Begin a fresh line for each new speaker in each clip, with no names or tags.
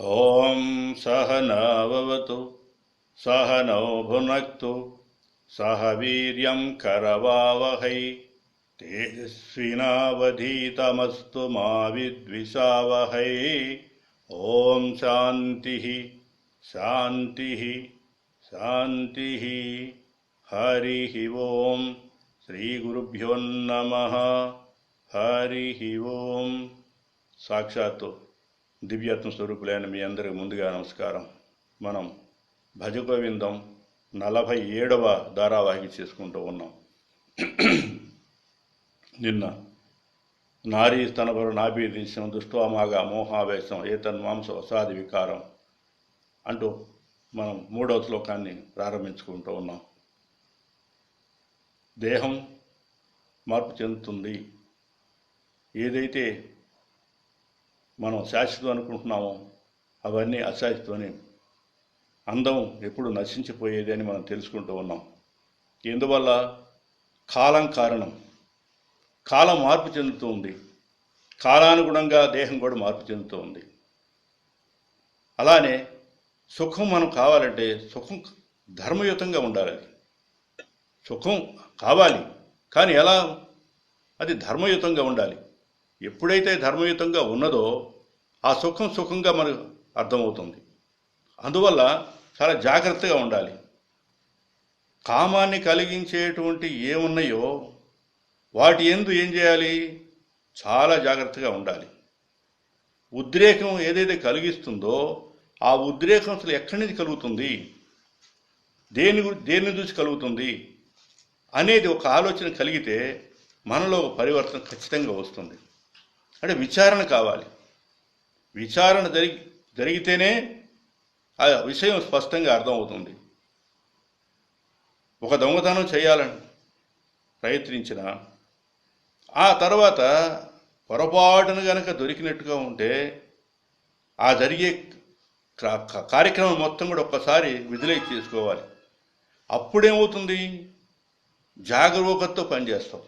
ॐ सह न सह नो भुनक्तु सह वीर्यं करवावहै। तेजस्विनावधीतमस्तु मा विद्विषावहै। ॐ शान्तिः शान्तिः शान्तिः। हरिः ॐ श्रीगुरुभ्यो नमः। हरिः ॐ साक्षात् దివ్యాత్మ స్వరూపులైన మీ అందరికి ముందుగా నమస్కారం. మనం భజగోవిందం నలభై ఏడవ ధారావాహిక చేసుకుంటూ ఉన్నాం. నిన్న నారీ స్తనపరు నాభీదేశం దుష్వామాగా మోహావేశం ఏతన్మాంస వసాది వికారం అంటూ మనం మూడవ శ్లోకాన్ని ప్రారంభించుకుంటూ ఉన్నాం. దేహం మార్పు చెందుతుంది. ఏదైతే మనం శాశ్వతం అనుకుంటున్నామో అవన్నీ అశాశ్వతమని అందం ఎప్పుడు నశించిపోయేది అని మనం తెలుసుకుంటూ ఉన్నాం. ఎందువల్ల? కాలం కారణం. కాలం మార్పు చెందుతూ ఉంది. కాలానుగుణంగా దేహం కూడా మార్పు చెందుతూ ఉంది. అలానే సుఖం మనం కావాలంటే సుఖం ధర్మయుతంగా ఉండాలి అది. సుఖం కావాలి. కానీ ఎలా? అది ధర్మయుతంగా ఉండాలి. ఎప్పుడైతే ధర్మయుతంగా ఉన్నదో ఆ సుఖం సుఖంగా మనకు అర్థమవుతుంది. అందువల్ల చాలా జాగ్రత్తగా ఉండాలి. కామాన్ని కలిగించేటువంటి ఏమున్నాయో వాటి ఎందు ఏం చేయాలి? చాలా జాగ్రత్తగా ఉండాలి. ఉద్రేకం ఏదైతే కలిగిస్తుందో ఆ ఉద్రేకం అసలు ఎక్కడి నుంచి కలుగుతుంది? దేని గు- దేన్ని చూసి కలుగుతుంది? అనేది ఒక ఆలోచన కలిగితే మనలో ఒక పరివర్తన ఖచ్చితంగా వస్తుంది. అంటే విచారణ కావాలి. విచారణ జరిగి జరిగితేనే ఆ విషయం స్పష్టంగా అర్థమవుతుంది. ఒక దొంగతనం చేయాలని ప్రయత్నించిన ఆ తర్వాత పొరపాటున గనక దొరికినట్టుగా ఉంటే ఆ జరిగే కార్యక్రమం మొత్తం కూడా ఒక్కసారి విధులై చేసుకోవాలి. అప్పుడేమవుతుంది? జాగరూకతతో పనిచేస్తాం.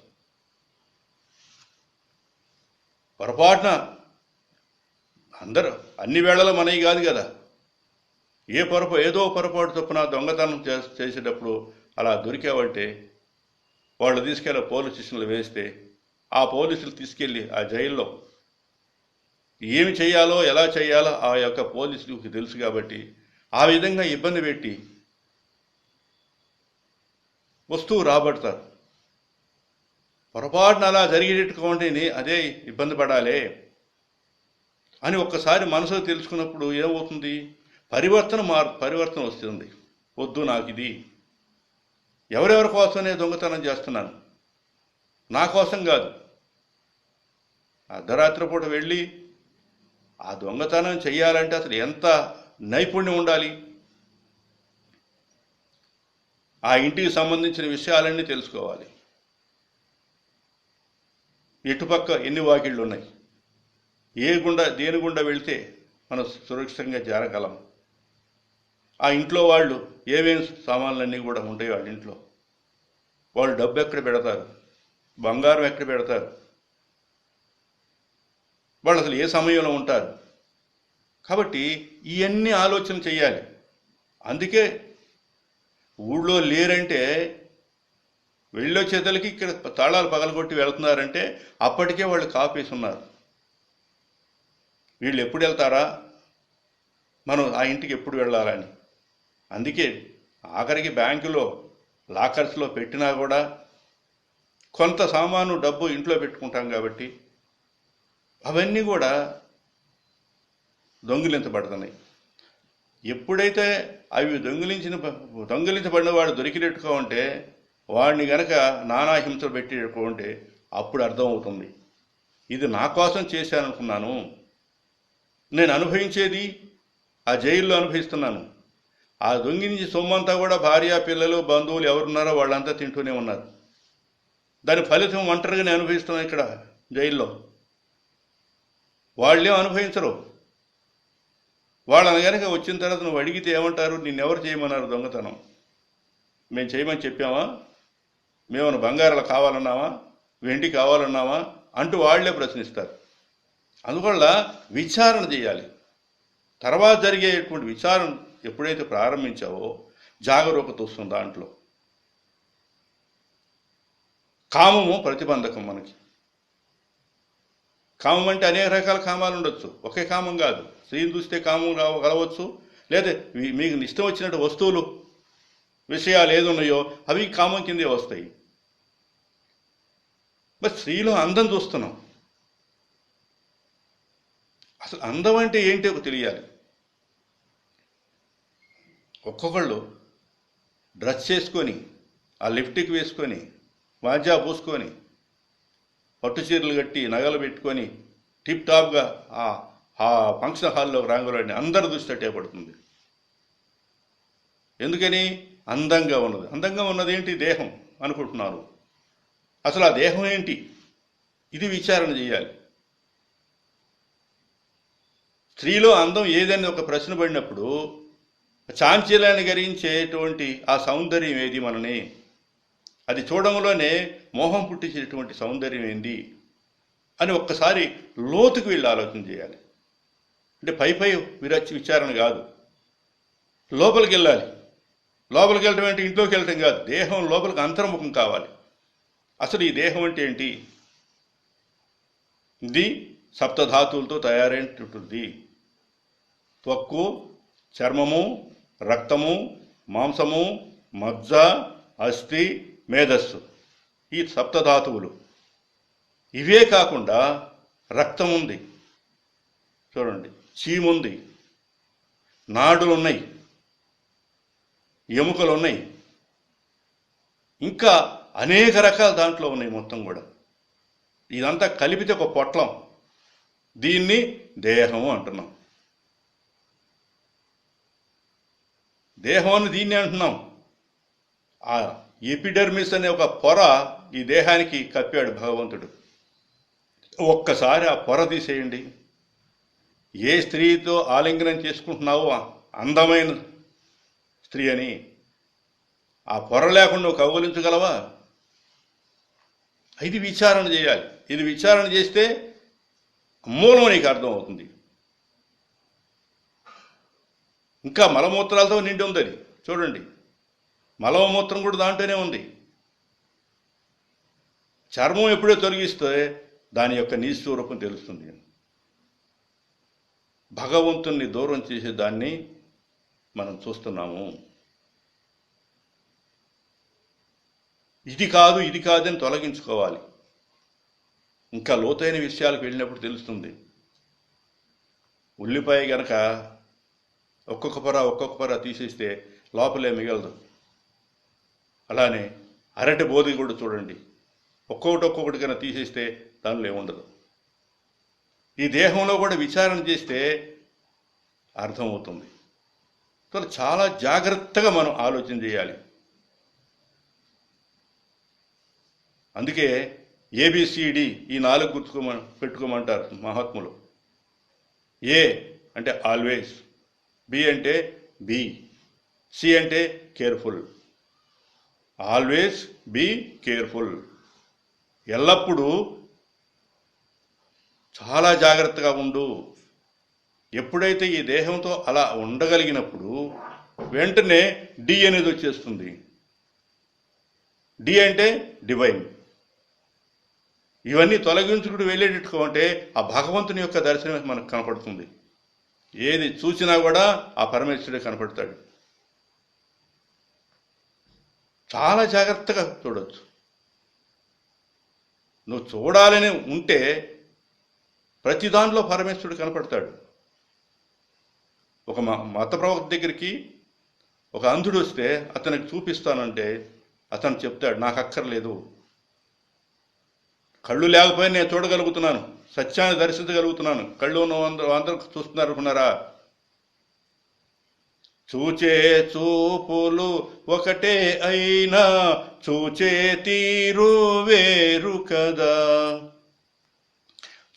పొరపాటున అందరూ అన్ని వేళలు మనవి కాదు కదా. ఏ పొరపా ఏదో పొరపాటు చొప్పున దొంగతనం చే- చేసేటప్పుడు అలా దొరికావంటే వాళ్ళు తీసుకెళ్ళి పోలీస్ స్టేషన్లో వేస్తే ఆ పోలీసులు తీసుకెళ్ళి ఆ జైల్లో ఏమి చేయాలో ఎలా చేయాలో ఆ యొక్క పోలీసులకు తెలుసు కాబట్టి ఆ విధంగా ఇబ్బంది పెట్టి వస్తువు రాబడతారు. పొరపాటున అలా జరిగేటటువంటి అదే ఇబ్బంది పడాలే అని ఒక్కసారి మనసులో తెలుసుకున్నప్పుడు ఏమవుతుంది? పరివర్తన మార్ పరివర్తన వస్తుంది. వద్దు నాకు ఇది ఎవరెవరి కోసమే దొంగతనం చేస్తున్నాను. నా కోసం కాదు. అర్ధరాత్రి పూట వెళ్ళి ఆ దొంగతనం చేయాలంటే అసలు ఎంత నైపుణ్యం ఉండాలి? ఆ ఇంటికి సంబంధించిన విషయాలన్నీ తెలుసుకోవాలి. ఎటుపక్క ఎన్ని వాకిళ్ళు ఉన్నాయి? ఏ గుండా దేని గుండా వెళ్తే మనం సురక్షితంగా చేరగలం ఆ ఇంట్లో వాళ్ళు ఏమేమి సామాన్లన్నీ కూడా ఉంటాయి వాళ్ళ ఇంట్లో. వాళ్ళు డబ్బు ఎక్కడ పెడతారు? బంగారం ఎక్కడ పెడతారు? వాళ్ళు అసలు ఏ సమయంలో ఉంటారు? కాబట్టి ఇవన్నీ ఆలోచన చేయాలి. అందుకే ఊళ్ళో లేరంటే వెళ్ళొచ్చేతలకి ఇక్కడ తాళాలు పగలగొట్టి వెళ్తున్నారంటే అప్పటికే వాళ్ళు కాపేసి ఉన్నారు. వీళ్ళు ఎప్పుడు వెళ్తారా? మనం ఆ ఇంటికి ఎప్పుడు వెళ్ళాలని. అందుకే ఆఖరికి బ్యాంకులో లాకర్స్లో పెట్టినా కూడా కొంత సామాను డబ్బు ఇంట్లో పెట్టుకుంటాం కాబట్టి అవన్నీ కూడా దొంగిలించబడుతున్నాయి. ఎప్పుడైతే అవి దొంగిలించిన దొంగిలించబడిన వాడు దొరికినట్టుగా ఉంటే వాడిని గనక నానా హింసలు ఉంటే అప్పుడు అర్థమవుతుంది. ఇది నా కోసం చేశాననుకున్నాను. నేను అనుభవించేది ఆ జైల్లో అనుభవిస్తున్నాను. ఆ దొంగిలించి సొమ్మంతా కూడా భార్య పిల్లలు బంధువులు ఎవరున్నారో వాళ్ళంతా తింటూనే ఉన్నారు. దాని ఫలితం ఒంటరిగానే అనుభవిస్తున్నాను ఇక్కడ జైల్లో. వాళ్ళేం అనుభవించరు. వాళ్ళని కనుక వచ్చిన తర్వాత నువ్వు అడిగితే ఏమంటారు? నిన్నెవరు చేయమన్నారు దొంగతనం? మేము చేయమని చెప్పామా? మేము బంగారాలు కావాలన్నావా? వెండి కావాలన్నావా? అంటూ వాళ్ళే ప్రశ్నిస్తారు. అందువల్ల విచారణ చేయాలి. తర్వాత జరిగేటువంటి విచారం ఎప్పుడైతే ప్రారంభించావో జాగరూకత వస్తుంది దాంట్లో. కామము ప్రతిబంధకం మనకి. కామం అంటే అనేక రకాల కామాలు ఉండొచ్చు. ఒకే కామం కాదు. స్త్రీని చూస్తే కామం రావ కలవచ్చు. లేదా మీకు ఇష్టం వచ్చినట్టు వస్తువులు విషయాలు ఏది ఉన్నాయో అవి కామం కిందే వస్తాయి. మరి స్త్రీలో అందం చూస్తున్నాం. అసలు అందం అంటే ఏంటో తెలియాలి. ఒక్కొక్కళ్ళు డ్రెస్ చేసుకొని ఆ లిప్టిక్ వేసుకొని వాజా పూసుకొని పట్టు చీరలు కట్టి నగలు పెట్టుకొని టిప్ టాప్గా ఆ ఆ ఫంక్షన్ హాల్లో రాంగులని అందరి దృష్టి అట్టే పడుతుంది. ఎందుకని? అందంగా ఉన్నది. అందంగా ఉన్నది ఏంటి? దేహం అనుకుంటున్నారు. అసలు ఆ దేహం ఏంటి? ఇది విచారణ చేయాలి. స్త్రీలో అందం ఏదని ఒక ప్రశ్న పడినప్పుడు చాంచల్యాన్ని గరించేటువంటి ఆ సౌందర్యం ఏది మనని? అది చూడంలోనే మోహం పుట్టించేటువంటి సౌందర్యం ఏంది? అని ఒక్కసారి లోతుకు వెళ్ళి ఆలోచన చేయాలి. అంటే పై పై విరచి విచారణ కాదు. లోపలికి వెళ్ళాలి. లోపలికి వెళ్ళటం అంటే ఇంట్లోకి వెళ్ళటం కాదు. దేహం లోపలికి అంతర్ముఖం కావాలి. అసలు ఈ దేహం అంటే ఏంటి? ఇది సప్తధాతువులతో తయారైనటువంటిది త్వక్కు చర్మము రక్తము మాంసము మజ్జ అస్థి మేధస్సు ఈ సప్తధాతువులు. ఇవే కాకుండా రక్తం ఉంది. చూడండి చీముంది. నాడులు ఉన్నాయి ఎముకలు ఉన్నాయి ఇంకా అనేక రకాల దాంట్లో ఉన్నాయి మొత్తం కూడా. ఇదంతా కలిపితే ఒక పొట్లం. దీన్ని దేహము అంటున్నాం. దేహం అని దీన్ని అంటున్నాం. ఆ ఎపిడర్మిస్ అనే ఒక పొర ఈ దేహానికి కప్పాడు భగవంతుడు. ఒక్కసారి ఆ పొర తీసేయండి. ఏ స్త్రీతో ఆలింగనం చేసుకుంటున్నావో అందమైన స్త్రీ అని. ఆ పొర లేకుండా కౌగులించగలవా కౌగలించగలవా ఇది విచారణ చేయాలి. ఇది విచారణ చేస్తే మూలం నీకు అర్థమవుతుంది. ఇంకా మలమూత్రాలతో నిండి ఉందని చూడండి. మలమూత్రం కూడా దాంట్లోనే ఉంది. చర్మం ఎప్పుడో తొలగిస్తే దాని యొక్క నీస్వరూపం తెలుస్తుంది. భగవంతుణ్ణి దూరం చేసే దాన్ని మనం చూస్తున్నాము. ఇది కాదు ఇది కాదని తొలగించుకోవాలి. ఇంకా లోతైన విషయాలకు వెళ్ళినప్పుడు తెలుస్తుంది. ఉల్లిపాయ గనక ఒక్కొక్క పొర ఒక్కొక్క పొర తీసేస్తే లోపలే మిగలదు. అలానే అరటి బోధి కూడా చూడండి. ఒక్కొక్కటి ఒక్కొక్కటి కన్నా తీసేస్తే దానిలో ఏముండదు. ఈ దేహంలో కూడా విచారణ చేస్తే అర్థమవుతుంది. చాలా జాగ్రత్తగా మనం ఆలోచన చేయాలి. అందుకే ఏబిసిడి ఈ నాలుగు గుర్తుకోమ పెట్టుకోమంటారు మహాత్ములు. ఏ అంటే ఆల్వేస్ బి అంటే బి సి అంటే కేర్ఫుల్ ఆల్వేస్ బీ కేర్ఫుల్ ఎల్లప్పుడూ చాలా జాగ్రత్తగా ఉండు. ఎప్పుడైతే ఈ దేహంతో అలా ఉండగలిగినప్పుడు వెంటనే డి అనేది వచ్చేస్తుంది. డి అంటే డివైన్ ఇవన్నీ తొలగించుకుంటూ వెళ్ళేటట్టుగా ఉంటే ఆ భగవంతుని యొక్క దర్శనం మనకు కనపడుతుంది. ఏది చూసినా కూడా ఆ పరమేశ్వరుడే కనపడతాడు. చాలా జాగ్రత్తగా చూడవచ్చు నువ్వు చూడాలని ఉంటే ప్రతి దాంట్లో పరమేశ్వరుడు కనపడతాడు. ఒక మ- మత ప్రవక్త దగ్గరికి ఒక అంధుడు వస్తే అతనికి చూపిస్తానంటే అతను చెప్తాడు నాకు అక్కర్లేదు. కళ్ళు లేకపోయినా నేను చూడగలుగుతున్నాను. సత్యాన్ని దర్శించగలుగుతున్నాను. కళ్ళు ఉన్న అందరూ అందరూ చూస్తున్నారు అనుకున్నారా? చూచే చూపులు ఒకటే అయినా చూచే తీరు వేరు కదా.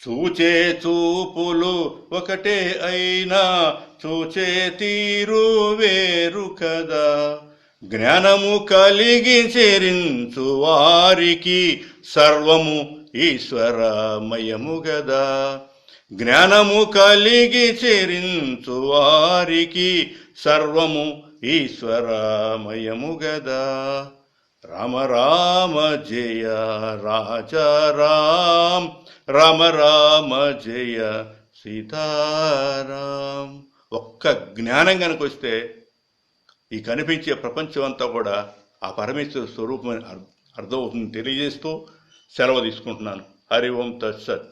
చూచే చూపులు ఒకటే అయినా చూచే తీరు వేరు కదా. జ్ఞానము కలిగి చేరించు వారికి సర్వము ఈశ్వరమయము గదా. జ్ఞానము కలిగి చెరించు వారికి సర్వము ఈశ్వరమయము గదా. రామ రామ జయ రాజారాం రామ్. రామ రామ జయ సీతారాం. ఒక్క జ్ఞానం కనుక వస్తే ఈ కనిపించే ప్రపంచం అంతా కూడా ఆ పరమేశ్వర స్వరూపం అర్థమవుతుంది తెలియజేస్తూ సెలవు తీసుకుంటున్నాను. హరి ఓం తత్సత్.